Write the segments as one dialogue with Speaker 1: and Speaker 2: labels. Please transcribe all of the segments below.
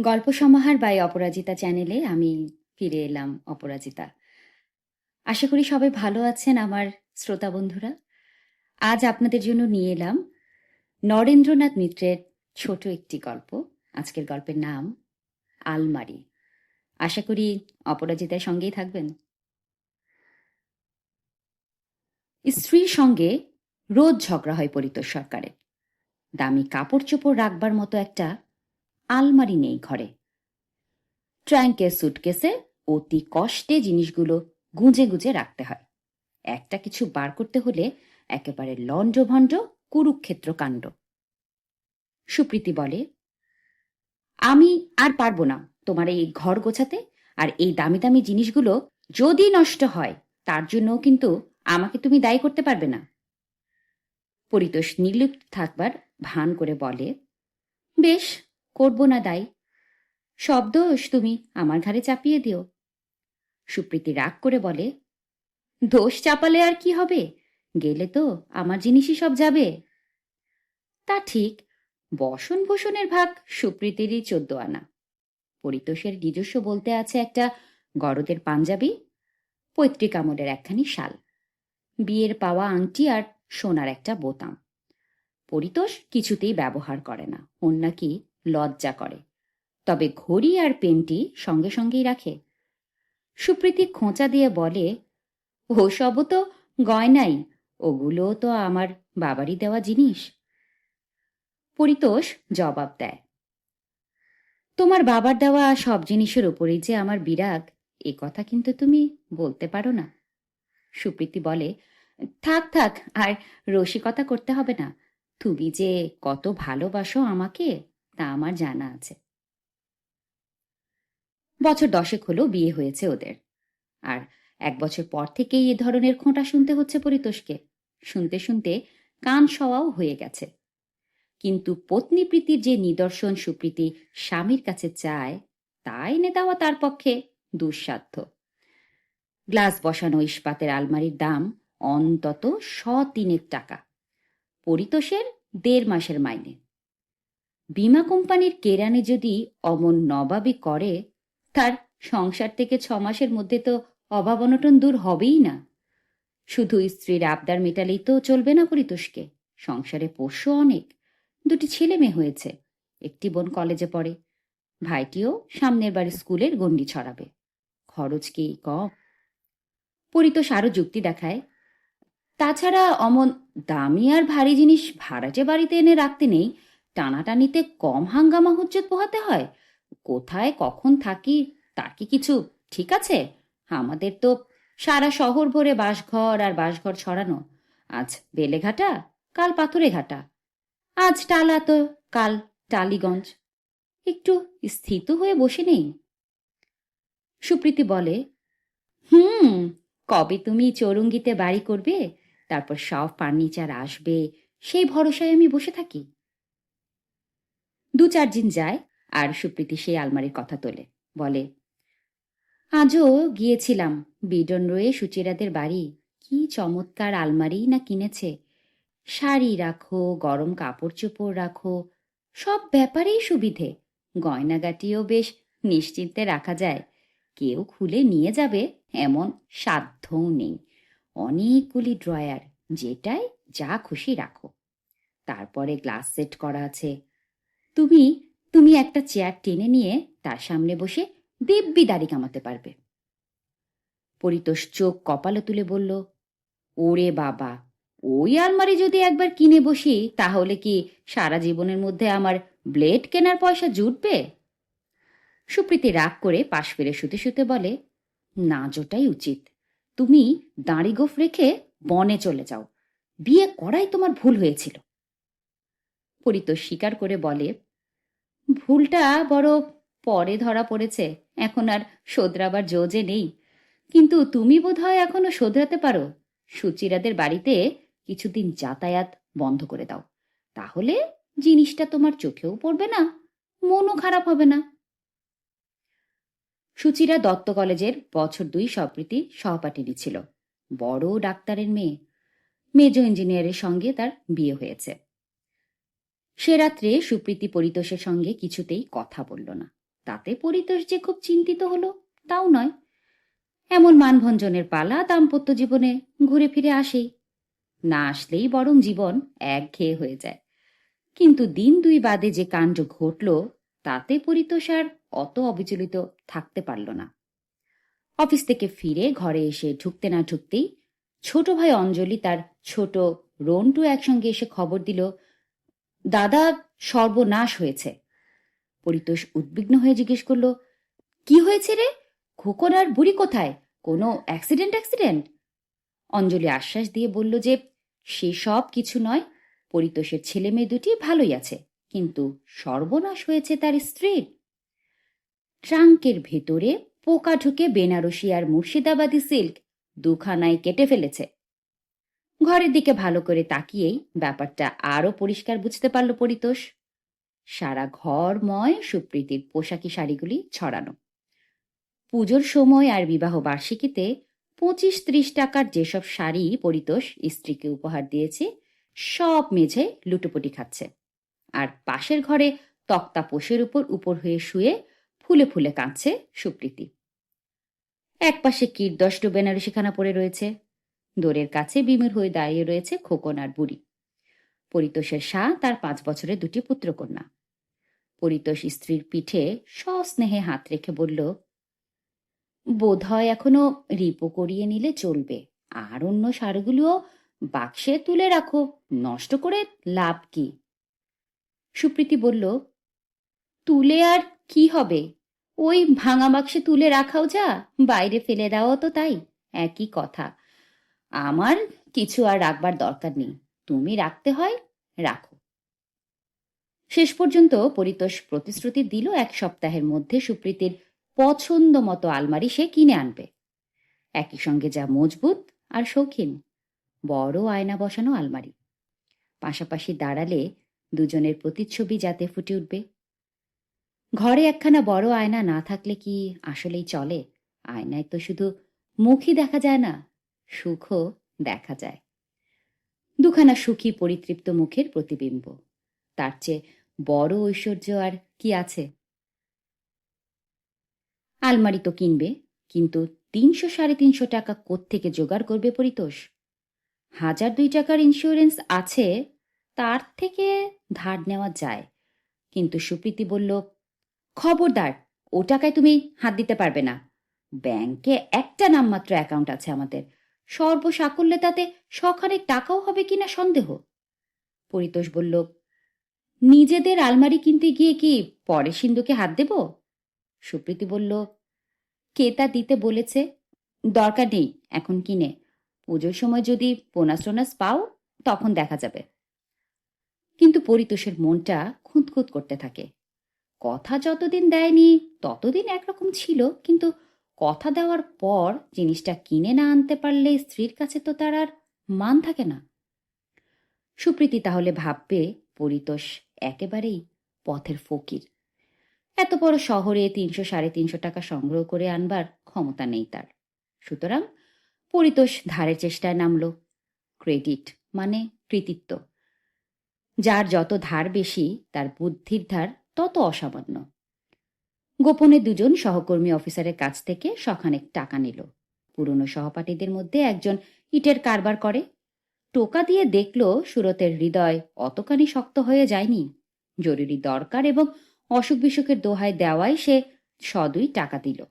Speaker 1: গল্প সমাহার বাই অপরাজিতা চ্যানেলে আমি ফিরে এলাম, অপরাজিতা। আশা করি সবাই ভালো আছেন আমার শ্রোতা বন্ধুরা। আজ আপনাদের জন্য নিয়ে এলাম নরেন্দ্রনাথ মিত্রের ছোট একটি গল্প। আজকের গল্পের নাম আলমারি। আশা করি অপরাজিতার সঙ্গেই থাকবেন। স্ত্রীর সঙ্গে রোজ ঝগড়া হয় পরিতোষ সরকারের। দামি কাপড় চোপড় রাখবার মতো একটা আলমারি নেই ঘরে। ট্র্যাঙ্কে সুটকেসে অতি কষ্টে জিনিসগুলো গুঁজে গুঁজে রাখতে হয়। একটা কিছু বার করতে হলে একেবারে লণ্ডভণ্ড, কুরুক্ষেত্র কাণ্ড। সুপ্রীতি বলে, আমি আর পারব না তোমার এই ঘর গোছাতে আর এই দামি দামি জিনিসগুলো যদি নষ্ট হয়, তার জন্য কিন্তু আমাকে তুমি দায়ী করতে পারবে না। পরিতোষ নির্লিপ্ত থাকবার ভান করে বলে, বেশ করব না দায়ী সব দোষ তুমি আমার ঘাড়ে চাপিয়ে দিও। সুপ্রীতি রাগ করে বলে, দোষ চাপালে আর কি হবে? গেলে তো আমার জিনিসই সব যাবে। তা ঠিক বসন ভূষণের ভাগ সুপ্রীতিরই চোদ্দ আনা। পরিতোষের নিজস্ব বলতে আছে একটা গরদের পাঞ্জাবি, পৈতৃক আমলের একখানি শাল, বিয়ের পাওয়া আংটি আর সোনার একটা বোতাম। পরিতোষ কিছুতেই ব্যবহার করে না, ওর নাকি লজ্জা করে। তবে ঘড়ি আর পেনটি সঙ্গে সঙ্গেই রাখে। সুপ্রীতি খোঁচা দিয়ে বলে ও ওসবও তো গয়নাই, ওগুলো তো আমার বাবারই দেওয়া জিনিস। পরিতোষ জবাব দেয়, তোমার বাবার দেওয়া সব জিনিসের উপরেই যে আমার বিরাগ, এ কথা কিন্তু তুমি বলতে পারো না। সুপ্রীতি বলে, থাক থাক, আর রসিকতা করতে হবে না। তুমি যে কত ভালোবাসো আমাকে তা আমার জানা আছে। বছর দশেক হলো বিয়ে হয়েছে ওদের। আর এক বছর পর থেকেই এ ধরনের খোঁটা শুনতে হচ্ছে পরিতোষকে। শুনতে শুনতে কান সওয়াও হয়ে গেছে। কিন্তু পত্নী প্রীতির যে নিদর্শন সুপ্রীতি স্বামীর কাছে চায় তা এনে দেওয়া তার পক্ষে দুঃসাধ্য। গ্লাস বসানো ইস্পাতের আলমারির দাম অন্তত শ তিনের টাকা। পরিতোষের দেড় মাসের মাইনে। বিমা কোম্পানির কেরানে যদি অমন নবাবি করে, তার সংসার থেকে ছ মাসের মধ্যে তো অভাব অনটন দূর হবেই না। শুধু স্ত্রীর আবদার মেটালেই তো চলবে না পরিতোষকে। সংসারে পোষ্য অনেক, দুটি ছেলে মেয়ে হয়েছে, একটি বোন কলেজে পড়ে, ভাইটিও সামনের বাড়ি স্কুলের গণ্ডি ছড়াবে। খরচ কি কম? পরিতোষ আরও যুক্তি দেখায়, তাছাড়া অমন দামি আর ভারী জিনিস ভাড়াটে বাড়িতে এনে রাখতে নেই টানাটানিতে কম হাঙ্গামা হুজ্জত পোহাতে হয়। কোথায় কখন থাকি তার কি কিছু ঠিক আছে? আমাদের তো সারা শহর ভরে বাসঘর আর বাসঘর ছড়ানো। আজ বেলেঘাটা, কাল পাথরে ঘাটা আজ টালা তো, কাল টালিগঞ্জ। একটু স্থিত হয়ে বসে নেই। সুপ্রীতি বলে, হুম, কবে তুমি চৌরঙ্গিতে বাড়ি করবে? তারপর সব ফার্নিচার আসবে, সেই ভরসায় আমি বসে থাকি। দু চার দিন যায় আর সুপ্রীতি সেই আলমারির কথা তোলে। বলে, আজও গিয়েছিলাম বিডন রয়ে সুচিরাদের বাড়ি। কি চমৎকার আলমারি না কিনেছে। শাড়ি রাখো, গরম কাপড় চোপড় রাখো, সব ব্যাপারেই সুবিধে। গয়নাগাটিও বেশ নিশ্চিন্তে রাখা যায়। কেউ খুলে নিয়ে যাবে এমন সাধ্যও নেই। অনেকগুলি ড্রয়ার যেটাই যা খুশি রাখো। তারপরে গ্লাস সেট করা আছে। তুমি তুমি একটা চেয়ার টেনে নিয়ে তার সামনে বসে দিব্যি দাড়ি কামাতে পারবে। পরিতোষ চোখ কপালে তুলে বলল, ওরে বাবা, ওই আলমারি যদি একবার কিনে বসি, তাহলে কি সারা জীবনের মধ্যে আমার ব্লেড কেনার পয়সা জুটবে? সুপ্রীতি রাগ করে পাশ ফিরে শুতে শুতে বলে, না জোটাই উচিত। তুমি দাঁড়ি গোফ রেখে বনে চলে যাও। বিয়ে করাই তোমার ভুল হয়েছিল। পরিতোষ স্বীকার করে বলে, ভুলটা বড় পরে ধরা পড়েছে, এখন আর শোধরাবার জোজে নেই। কিন্তু তুমি বোধহয় এখনও শোধরাতে পারো। সুচিরাদের বাড়িতে কিছুদিন যাতায়াত বন্ধ করে দাও। তাহলে জিনিসটা তোমার চোখেও পড়বে না, মনও খারাপ হবে না। সুচিরা দত্ত কলেজের বছর দুই সপ্রীতি সহপাঠিনী ছিল। বড় ডাক্তারের মেয়ে। মেজ ইঞ্জিনিয়ারের সঙ্গে তার বিয়ে হয়েছে। সে রাত্রে সুপ্রীতি পরিতোষের সঙ্গে কিছুতেই কথা বলল না। তাতে পরিতোষ যে খুব চিন্তিত হলো, তাও নয়। এমন মানভঞ্জনের পালা দাম্পত্য জীবনে ঘুরে ফিরে আসেই। না আসলেই বরং জীবন একঘেয়ে হয়ে যায়। কিন্তু দিন দুই বাদে যে কাণ্ড ঘটল, তাতে পরিতোষ আর অত অবিচলিত থাকতে পারল না। অফিস থেকে ফিরে ঘরে এসে ঢুকতে না ঢুকতেই ছোট ভাই অঞ্জলি তার ছোট রন্টু একসঙ্গে এসে খবর দিল দাদা সর্বনাশ হয়েছে। পরিতোষ উদ্বিগ্ন হয়ে জিজ্ঞেস করল, কি হয়েছে রে? খোকন আর বুড়ি কোথায়? কোনো অ্যাক্সিডেন্ট অ্যাক্সিডেন্ট অঞ্জলি আশ্বাস দিয়ে বলল যে, সে সব কিছু নয়, পরিতোষের ছেলে মেয়ে দুটি ভালোই আছে, কিন্তু সর্বনাশ হয়েছে তার স্ত্রীর ট্রাঙ্কের ভেতরে পোকা ঢুকে বেনারসি আর মুর্শিদাবাদী সিল্ক দুখানায় কেটে ফেলেছে। ঘরের দিকে ভালো করে তাকিয়েই ব্যাপারটা আরও পরিষ্কার বুঝতে পারল পরিতোষ। সারা ঘরময় সুপ্রীতির পোশাকি শাড়িগুলি ছড়ানো। পুজোর সময় আর বিবাহ বার্ষিকীতে পঁচিশ ত্রিশ টাকার যেসব শাড়ি পরিতোষ স্ত্রীকে উপহার দিয়েছে, সব মেঝে লুটোপুটি খাচ্ছে। আর পাশের ঘরে তক্তা পোষের উপর উপর হয়ে শুয়ে ফুলে ফুলে কাঁদছে সুপ্রীতি। একপাশে কীর্দষ্ট বেনারসিখানা পড়ে রয়েছে। দোরের কাছে বিমির হয়ে দাঁড়িয়ে রয়েছে খোকন আর বুড়ি। পরিতোষের শাহ তার পাঁচ বছরের দুটি পুত্রকন্যা। পরিতোষ স্ত্রীর পিঠে সস্নেহে হাত রেখে বলল, বোধ হয় এখনও রিপো করিয়ে নিলে চলবে। আর অন্য সারগুলোও বাক্সে তুলে রাখো, নষ্ট করে লাভ কি? সুপ্রীতি বলল, তুলে আর কি হবে? ওই ভাঙা বাক্সে তুলে রাখাও যা, বাইরে ফেলে দেওয়াও তো তাই। একই কথা। আমার কিছু আর রাখবার দরকার নেই। তুমি রাখতে হয়, রাখো। শেষ পর্যন্ত পরিতোষ প্রতিশ্রুতি দিল এক সপ্তাহের মধ্যে সুপ্রীতির পছন্দ মতো আলমারি সে কিনে আনবে। একই সঙ্গে যা মজবুত আর শৌখিন, বড় আয়না বসানো আলমারি। পাশাপাশি দাঁড়ালে দুজনের প্রতিচ্ছবি যাতে ফুটে উঠবে। ঘরে একখানা বড় আয়না না থাকলে কি আসলেই চলে? আয়নায় তো শুধু মুখই দেখা যায় না। সুখও দেখা যায়। দুখানা সুখী পরিতৃপ্ত মুখের প্রতিবিম্ব। তার চেয়ে বড় ঐশ্বর্য আর কি আছে? আলমারি তো কিনবে, কিন্তু তিনশো সাড়ে তিনশো টাকা কোত্থেকে জোগাড় করবে পরিতোষ? হাজার দুই টাকার ইন্স্যুরেন্স আছে, তার থেকে ধার নেওয়া যায়। কিন্তু সুপ্রীতি বলল, খবরদার, ও টাকায় তুমি হাত দিতে পারবে না। ব্যাংকে একটা নামমাত্র অ্যাকাউন্ট আছে আমাদের সর্বসাকল্যে তাতে সখানেক টাকাও হবে কিনা সন্দেহ? পরিতোষ বলল, নিজেদের আলমারি কিনতে গিয়ে কি পরে সিন্ধুকে হাত দেব? সুপ্রীতি বলল, কে তা দিতে বলেছে? দরকার নেই, এখন কিনে। পুজোর সময় যদি বোনাস টোনাস পাও, তখন দেখা যাবে। কিন্তু পরিতোষের মনটা খুঁতখুত করতে থাকে। কথা যতদিন দেয়নি, ততদিন একরকম ছিল, কিন্তু কথা দেওয়ার পর জিনিসটা কিনে না আনতে পারলে স্ত্রীর কাছে তো তার আর মান থাকে না। সুপ্রীতি তাহলে ভাববে, পরিতোষ একেবারেই পথের ফকির। এত বড় শহরে তিনশো সাড়ে তিনশো টাকা সংগ্রহ করে আনবার ক্ষমতা নেই তার। সুতরাং পরিতোষ ধারের চেষ্টায় নামল। ক্রেডিট মানে কৃতিত্ব। যার যত ধার বেশি, তার বুদ্ধির ধার তত অসামান্য। গোপনে দুজন সহকর্মী অফিসারের কাছ থেকে সখানেক টাকা নিল। পুরনো সহপাঠীদের মধ্যে একজন ইটের কারবার করে। টোকা দিয়ে দেখল সুরতের হৃদয় অতখানি শক্ত হয়ে যায়নি। জরুরি দরকার এবং অসুখ বিসুখের দোহায় দেওয়ায় সে সদুই টাকা দিল।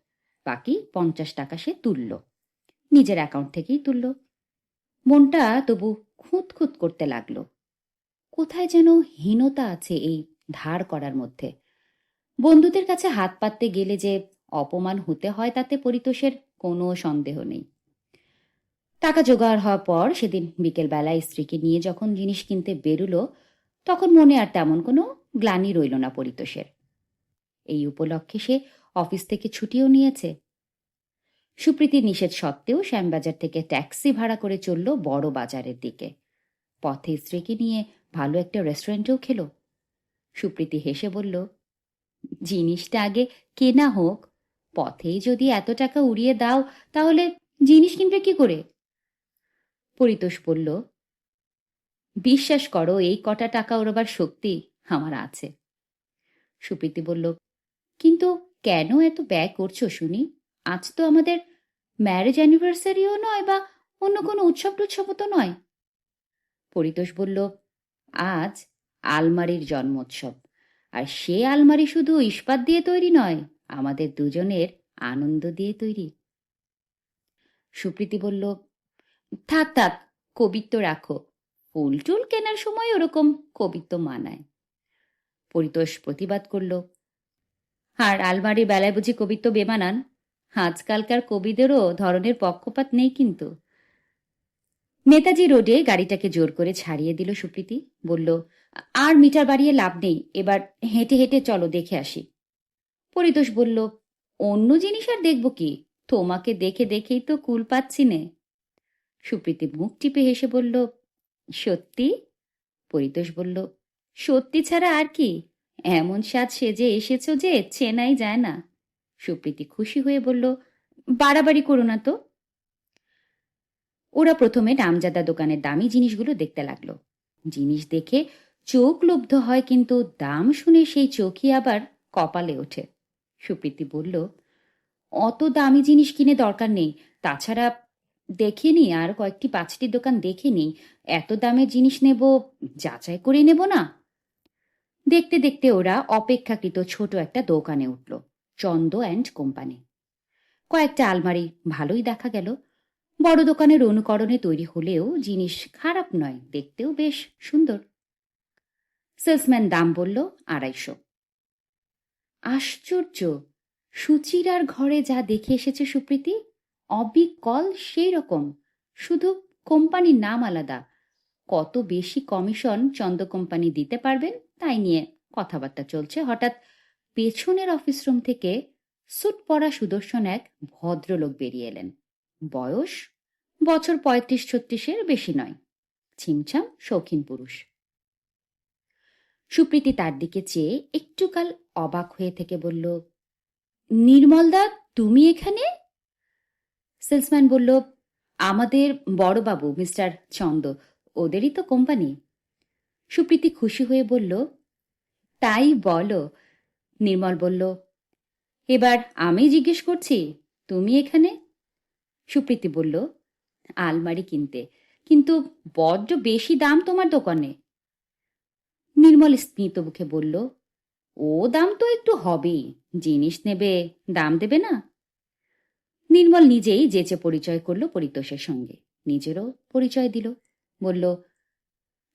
Speaker 1: বাকি পঞ্চাশ টাকা সে তুলল। নিজের অ্যাকাউন্ট থেকেই তুলল। মনটা তবু খুঁত খুঁত করতে লাগল। কোথায় যেন হীনতা আছে এই ধার করার মধ্যে। বন্ধুদের কাছে হাত পাততে গেলে যে অপমান হতে হয় তাতে পরিতোষের কোনো সন্দেহ নেই। টাকা জোগাড় হওয়ার পর সেদিন বিকেলবেলায় স্ত্রীকে নিয়ে যখন জিনিস কিনতে বেরুলো, তখন মনে আর তেমন কোনো গ্লানি রইল না পরিতোষের। এই উপলক্ষে সে অফিস থেকে ছুটিও নিয়েছে। সুপ্রীতির নিষেধ সত্ত্বেও শ্যামবাজার থেকে ট্যাক্সি ভাড়া করে চলল বড় বাজারের দিকে। পথে স্ত্রীকে নিয়ে ভালো একটা রেস্টুরেন্টেও খেলো। সুপ্রীতি হেসে বলল জিনিসটা আগে কেনা হোক। পথেই যদি এত টাকা উড়িয়ে দাও, তাহলে জিনিস কিনবে কি করে? পরিতোষ বলল, বিশ্বাস করো, এই কটা টাকা ওরবার শক্তি আমার আছে। সুপ্রীতি বলল, কিন্তু কেন এত ব্যয় করছ শুনি? আজ তো আমাদের ম্যারেজ অ্যানিভার্সারিও নয় বা অন্য কোনো উৎসব টুৎসবও তো নয়। পরিতোষ বলল, আজ আলমারির জন্মোৎসব। আর সে আলমারি শুধু ইস্পাত দিয়ে তৈরি নয়, আমাদের দুজনের আনন্দ দিয়ে তৈরি। সুপ্রীতি বলল, থাক থাক, কবিত্ব রাখো। ফুল টুল কেনার সময় ওরকম কবিত্ব মানায়। পরিতোষ প্রতিবাদ করল, আর আলমারির বেলায় বুঝি কবিত্ব বেমানান? আজকালকার কবিদেরও ধরনের পক্ষপাত নেই কিন্তু। নেতাজি রোডে গাড়িটাকে জোর করে ছাড়িয়ে দিল সুপ্রীতি, বলল আর মিটার বাড়িয়ে লাভ নেই। এবার হেঁটে হেঁটে চলো দেখে আসি। পরিতোষ বলল, অন্য জিনিস আর দেখব কি? তোমাকে দেখে দেখেই তো কুল পাচ্ছি নে। সুপ্রীতি মুখ টিপে হেসে বলল, সত্যি? পরিতোষ বলল, সত্যি ছাড়া আর কি? এমন স্বাদ সেজে এসেছ যে চেনাই যায় না। সুপ্রীতি খুশি হয়ে বলল, বাড়াবাড়ি করো না তো। ওরা প্রথমে নামজাদা দোকানের দামি জিনিসগুলো দেখতে লাগল। জিনিস দেখে চোখ লুব্ধ হয় কিন্তু দাম শুনে সেই চোখই আবার কপালে ওঠে। সুপ্রীতি বলল, অত দামি জিনিস কিনে দরকার নেই। তাছাড়া দেখে নি, আর কয়েকটি পাঁচটি দোকান দেখে নি। এত দামের জিনিস নেব, যাচাই করে নেব না? দেখতে দেখতে ওরা অপেক্ষাকৃত ছোট একটা দোকানে উঠল, চন্দ অ্যান্ড কোম্পানি। কয়েকটা আলমারি, ভালোই দেখা গেল। বড় দোকানের অনুকরণে তৈরি হলেও জিনিস খারাপ নয়, দেখতেও বেশ সুন্দর। সেলসম্যান দাম বলল আড়াইশো। আশ্চর্য, সুচিরার ঘরে যা দেখে এসেছে সুপ্রীতি, অবিকল সেই রকম শুধু কোম্পানির নাম আলাদা। কত বেশি কমিশন চন্দ কোম্পানি দিতে পারবেন তাই নিয়ে কথাবার্তা চলছে। হঠাৎ পেছনের অফিস রুম থেকে সুট পরা সুদর্শন এক ভদ্রলোক বেরিয়ে এলেন। বয়স? বছর পঁয়ত্রিশ ছত্রিশের বেশি নয়। ছিমছাম শৌখিন পুরুষ। সুপ্রীতি তার দিকে চেয়ে একটুকাল অবাক হয়ে থেকে বলল, নির্মলদা, তুমি এখানে? সেলসম্যান বলল, আমাদের বড়বাবু, মিস্টার চন্দ, ওদেরই তো কোম্পানি। সুপ্রীতি খুশি হয়ে বলল, তাই বলো। নির্মল বলল, এবার আমি জিজ্ঞেস করছি, তুমি এখানে? সুপ্রীতি বলল, আলমারি কিনতে, কিন্তু বড্ড বেশি দাম তোমার দোকানে। নির্মল স্মিত মুখে বলল, ও দাম তো একটু হবেই, জিনিস নেবে, দাম দেবে না? নির্মল নিজেই যেচে পরিচয় করল পরিতোষের সঙ্গে। নিজেরও পরিচয় দিল। বলল,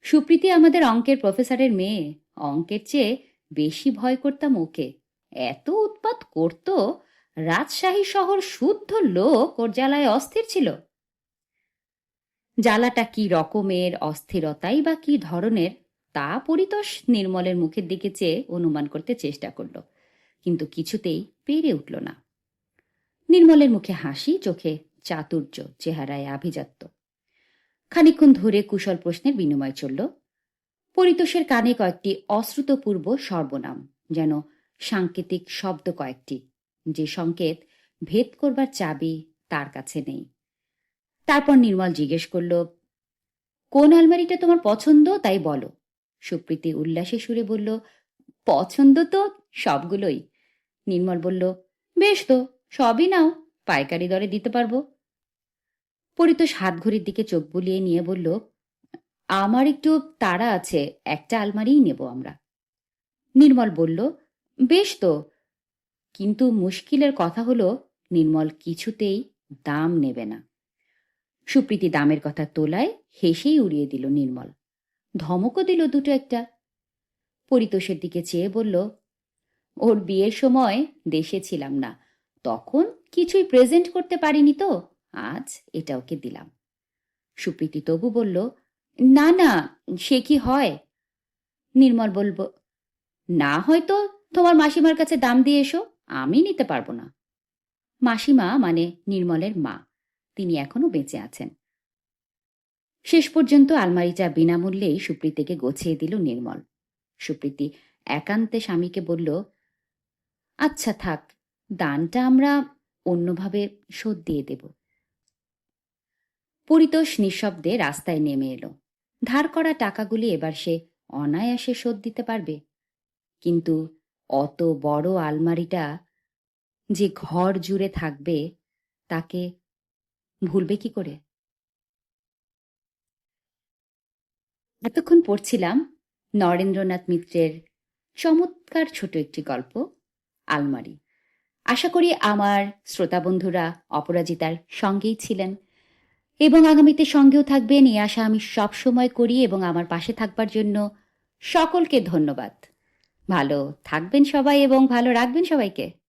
Speaker 1: সুপ্রীতি আমাদের অঙ্কের প্রফেসরের মেয়ে। অঙ্কের চেয়ে বেশি ভয় করতাম ওকে। এত উৎপাত করত, রাজশাহী শহর শুদ্ধ লোক, ওর জ্বালায় অস্থির ছিল। জ্বালাটা কি রকমের, অস্থিরতাই বা কি ধরনের তা পরিতোষ নির্মলের মুখের দিকে চেয়ে অনুমান করতে চেষ্টা করল, কিন্তু কিছুতেই পেরে উঠল না। নির্মলের মুখে হাসি, চোখে চাতুর্য, চেহারায় আভিজাত্য। খানিক্ষণ ধরে কুশল প্রশ্নের বিনিময় চলল, পরিতোষের কানে কয়েকটি অশ্রুতপূর্ব সর্বনাম, যেন সাংকেতিক শব্দ কয়েকটি, যে সংকেত ভেদ করবার চাবি তার কাছে নেই। তারপর নির্মল জিজ্ঞেস করল, কোন আলমারিটা তোমার পছন্দ? তাই বলো। সুপ্রীতি উল্লাসে সুরে বলল, পছন্দ তো সবগুলোই। নির্মল বলল, বেশ তো, সবই নাও, পাইকারি দরে দিতে পারব। পরিতোষ হাত ঘড়ির দিকে চোখ বুলিয়ে নিয়ে বলল, আমার একটু তাড়া আছে, একটা আলমারিই নেব আমরা। নির্মল বলল, বেশ তো, কিন্তু মুশকিলের কথা হলো, নির্মল কিছুতেই দাম নেবে না। সুপ্রীতি দামের কথা তোলায় হেসেই উড়িয়ে দিল নির্মল। ধমকও দিল দুটো একটা। পরিতোষের দিকে চেয়ে বলল, ওর বিয়ের সময় দেশে ছিলাম না। তখন কিছুই প্রেজেন্ট করতে পারিনি তো। আজ এটা ওকে দিলাম। সুপ্রীতি তবু বলল, না না, সে কি হয়? নির্মল বলব না হয়তো তোমার মাসিমার কাছে দাম দিয়ে এসো, আমি নিতে পারব না। মাসিমা মানে নির্মলের মা, তিনি এখনও বেঁচে আছেন। শেষ পর্যন্ত আলমারিটা বিনামূল্যেই সুপ্রীতিকে গোছিয়ে দিল নির্মল। সুপ্রীতি একান্তে স্বামীকে বলল আচ্ছা থাক, দানটা আমরা অন্যভাবে শোধ দিয়ে দেব। পরিতোষ নিঃশব্দে রাস্তায় নেমে এলো। ধার করা টাকাগুলি এবার সে অনায়াসে শোধ দিতে পারবে। কিন্তু অত বড় আলমারিটা যে ঘর জুড়ে থাকবে, তাকে ভুলবে কি করে? এতক্ষণ পড়ছিলাম নরেন্দ্রনাথ মিত্রের চমৎকার ছোট একটি গল্প, আলমারি। আশা করি আমার শ্রোতা বন্ধুরা অপরাজিতার সঙ্গেই ছিলেন এবং আগামীতে সঙ্গেও থাকবেন, এই আশা আমি সব সময় করি এবং আমার পাশে থাকবার জন্য সকলকে ধন্যবাদ। ভালো থাকবেন সবাই এবং ভালো রাখবেন সবাইকে।